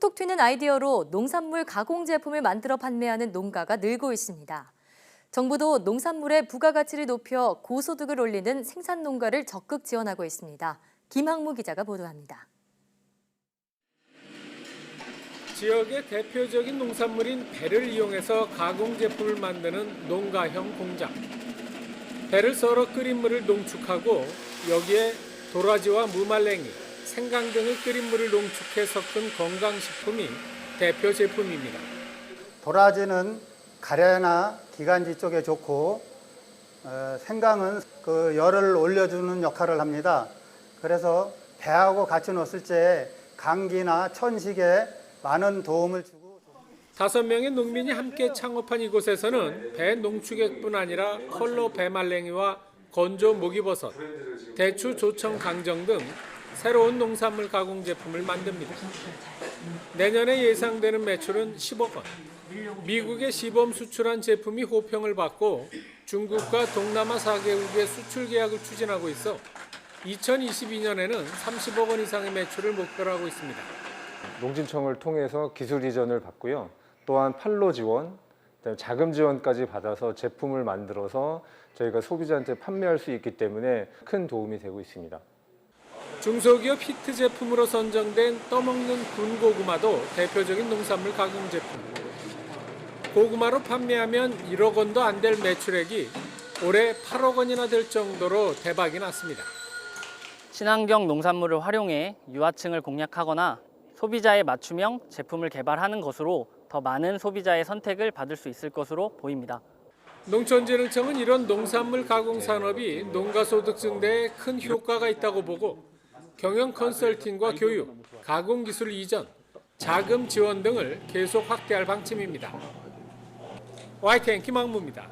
톡톡 튀는 아이디어로 농산물 가공 제품을 만들어 판매하는 농가가 늘고 있습니다. 정부도 농산물의 부가가치를 높여 고소득을 올리는 생산 농가를 적극 지원하고 있습니다. 김학무 기자가 보도합니다. 지역의 대표적인 농산물인 배를 이용해서 가공 제품을 만드는 농가형 공장. 배를 썰어 끓인 물을 농축하고 여기에 도라지와 무말랭이, 생강 등을 끓인 물을 농축해 섞은 건강식품이 대표 제품입니다. 도라지는 가래나 기관지 쪽에 좋고 어, 생강은 그 열을 올려주는 역할을 합니다. 그래서 배하고 같이 넣었을 때 감기나 천식에 많은 도움을 주고 다섯 명의 농민이 함께 창업한 이곳에서는 배 농축액뿐 아니라 컬러 배말랭이와 건조 목이버섯, 대추 조청 강정 등 새로운 농산물 가공 제품을 만듭니다. 내년에 예상되는 매출은 10억 원. 미국에 시범 수출한 제품이 호평을 받고 중국과 동남아 4개국의 수출 계약을 추진하고 있어 2022년에는 30억 원 이상의 매출을 목표로 하고 있습니다. 농진청을 통해서 기술 이전을 받고요. 또한 판로 지원, 자금 지원까지 받아서 제품을 만들어서 저희가 소비자한테 판매할 수 있기 때문에 큰 도움이 되고 있습니다. 중소기업 히트 제품으로 선정된 떠먹는 군고구마도 대표적인 농산물 가공 제품. 고구마로 판매하면 1억 원도 안 될 매출액이 올해 8억 원이나 될 정도로 대박이 났습니다. 친환경 농산물을 활용해 유아층을 공략하거나 소비자의 맞춤형 제품을 개발하는 것으로 더 많은 소비자의 선택을 받을 수 있을 것으로 보입니다. 농촌진흥청은 이런 농산물 가공 산업이 농가 소득 증대에 큰 효과가 있다고 보고 경영 컨설팅과 교육, 가공 기술 이전, 자금 지원 등을 계속 확대할 방침입니다. YTN 김학무입니다.